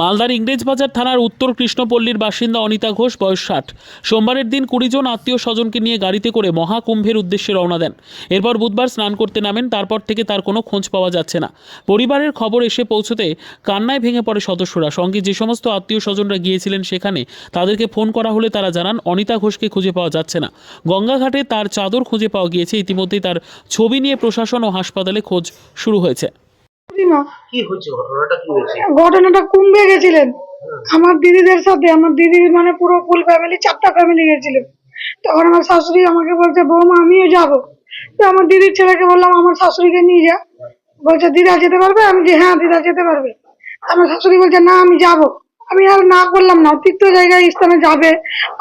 মালদার ইংরেজবাজার থানার উত্তর কৃষ্ণপল্লীর বাসিন্দা অনিতা ঘোষ, বয়স ষাট। সোমবারের দিন কুড়ি জন আত্মীয় স্বজনকে নিয়ে গাড়িতে করে মহাকুম্ভের উদ্দেশ্যে রওনা দেন। এরপর বুধবার স্নান করতে নামেন, তারপর থেকে তার কোনো খোঁজ পাওয়া যাচ্ছে না। পরিবারের খবর এসে পৌঁছতে কান্নায় ভেঙে পড়ে সদস্যরা। সঙ্গে যে সমস্ত আত্মীয় স্বজনরা গিয়েছিলেন সেখানে তাদেরকে ফোন করা হলে তারা জানান, অনিতা ঘোষকে খুঁজে পাওয়া যাচ্ছে না। গঙ্গাঘাটে তার চাদর খুঁজে পাওয়া গিয়েছে। ইতিমধ্যেই তার ছবি নিয়ে প্রশাসন ও হাসপাতালে খোঁজ শুরু হয়েছে। কি ঘটনাটা কি হয়েছে? ঘটনাটা কুম্ভে গেছিলেন। আমার দিদিদের সাথে আমার দিদির মানে পুরো ফুল ফ্যামিলি চারটা ফ্যামিলি গেছিল। তখন আমার শাশুড়ি আমাকে বলছে বৌমা আমিও যাব। তো আমার দিদির ছেলেকে বললাম আমার শাশুড়িকে নিয়ে যা। বলছে দিদা যেতে পারবে? আমি যে হ্যাঁ দিদা যেতে পারবে। আমার শাশুড়ি বলছে না আমি যাব। আমি আর না করলাম না তীর্থ জায়গায় স্থানে যাবে।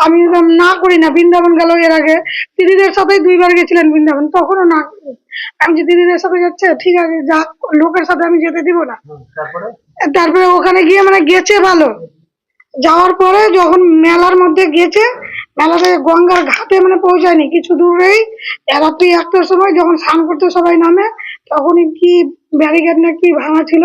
আমি না করি না বৃন্দাবন গেল এর আগে। দিদিদের সাথেই দুইবার গেছিলেন বৃন্দাবন তখনও না করি। আমি যে দিদিদের সাথে যাচ্ছে ঠিক আছে যা লোকের সাথে আমি যেতে দিব না। তারপরে? ওখানে গিয়ে মানে গেছে ভালো। যাওয়ার পরে যখন মেলার মধ্যে গেছে মেলাতে গঙ্গার ঘাটে মানে পৌঁছায়নি কিছু দূরেই। রাত্রি একটার সময় যখন স্নান করতে সবাই নামে তখনই কি ব্যারিকেড না কি ভাঙা ছিল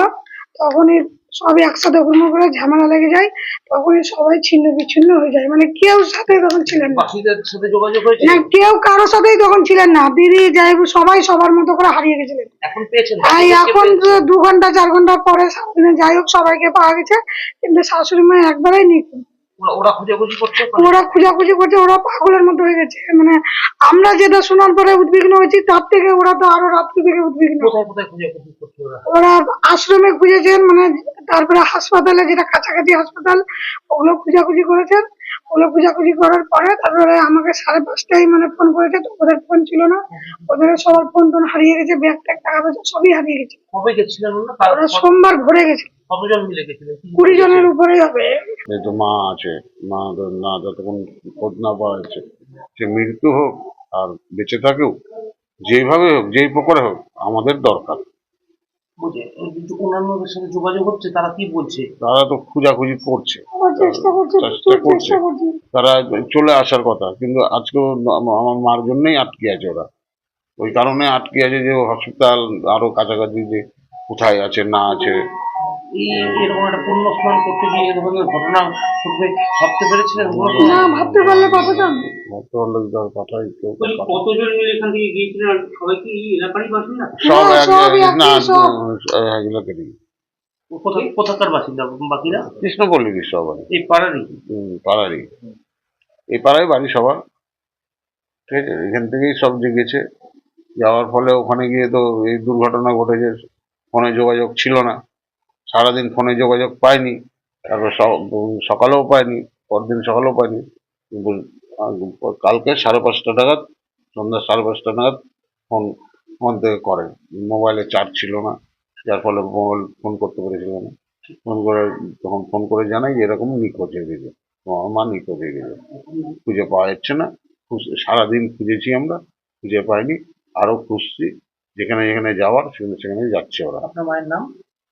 তখনই সব একসাথে হুড়মুড় করে ঝামেলা লেগে যায় তখনই সবাই ছিন্ন বিচ্ছিন্ন হয়ে যায়। মানে কেউ সাথে তখন ছিলেন না। সাথে যোগাযোগ হয়েছে? না কেউ কারোর সাথেই তখন ছিলেন না। দিদি যাই হোক সবাই সবার মতো করে হারিয়ে গেছিলেন। এখন পেয়েছেন? এখন দু ঘণ্টা চার ঘণ্টা পরে সারাদিনে যাই হোক সবাইকে পাওয়া গেছে। কিন্তু শাশুড়ি মা একবারেই নিখুঁত। ওরা- খোঁজাখুঁজি করছে ওরা খোঁজাখুঁজি করছে ওরা পাগলের মতো হয়ে গেছে। মানে আমরা যেটা শোনার পরে উদ্বিগ্ন হয়েছি তার থেকে ওরা তো আরও রাত্রি থেকে উদ্বিগ্ন। কোথায় কোথায় খোঁজাখুঁজি করছে ওরা? ওরা আশ্রমে খুঁজেছেন মানে তারপরে হাসপাতালে যেটা কাছাকাছি হাসপাতাল ওগুলো খোঁজাখুঁজি করেছেন। ওগুলো খোঁজাখুঁজি করার পরে তারপরে আমাকে সাড়ে পাঁচটায় মানে ফোন করেছে তো ওদের ফোন ছিল না। ওদের সবার ফোন টোন হারিয়ে গেছে ব্যাগ ট্যাগ টাকা পয়সা সবই হারিয়ে গেছে। কবে গেছিলেন ওরা? সোমবার ভরে গেছে। কতজন মিলে গেছিলেন? কুড়ি জনের উপরেই হবে। এই তো মা আছে মা না যতক্ষণ খোঁজ না পাওয়া যাচ্ছে সে মৃত্যু হোক আর বেঁচে থাকেও যেভাবে হোক যেই প্রকারে হোক আমাদের দরকার। বুঝে। এই অন্যান্যদের সাথে যোগাযোগ হচ্ছে তারা কি বলছে? তারা তো খোঁজাখুঁজি করছে। চেষ্টা করছি চেষ্টা প্রচুর করছে। তারা চলে আসার কথা কিন্তু আজকেও আমার মার জন্যই আটকে আছে ওরা। ওই কারণে আটকে আছে যে হসপিটাল আরও কাছাকাছি যে কোথায় আছে না আছে এরকম একটা স্নান করতে গিয়ে এ ধরনের ঘটনা ঘটবে ভাবতে পেরেছিলেন না ভাবতে পারলে পাঠাতাম ভাবতে পারলে তার কথাই কেউ কতজন মিলে এখান থেকে গিয়েছিলেন? সবাই কি এলাকারই বাসিন্দা? সব সবই এক- না একই কোথায় কোথাকার বাসিন্দা? বাকিরা? কৃষ্ণপল্লী সবাই। এই পাড়ারই? পাড়ারই। এই পাড়ায় বাড়ি সবার। ঠিক আছে এখান থেকেই সব জেগেছে। যাওয়ার ফলে ওখানে গিয়ে তো এই দুর্ঘটনা ঘটেছে ফোনে যোগাযোগ ছিল না। সারাদিন ফোনে যোগাযোগ পাইনি তারপর সকালেও পাইনি পরদিন সকালেও পাইনি কালকে সাড়ে পাঁচটা নাগাদ, সন্ধ্যা সাড়ে পাঁচটা নাগাদ ফোন ফোন থেকে করে। মোবাইলে চার্জ ছিল না, যার ফলে মোবাইল ফোন করতে পেরেছিল না। ফোন করে, তখন ফোন করে জানাই যে এরকম নিখোঁজ হয়ে গেছে। তোমার মা নিখোঁজ হয়ে গেছে। খুঁজে পাওয়া যাচ্ছে না। সারাদিন খুঁজেছি আমরা, খুঁজে পাইনি। আরও খুঁজছি, যেখানে যেখানে যাওয়ার, সেখানে সেখানে যাচ্ছে ওরা। আপনার মায়ের নাম?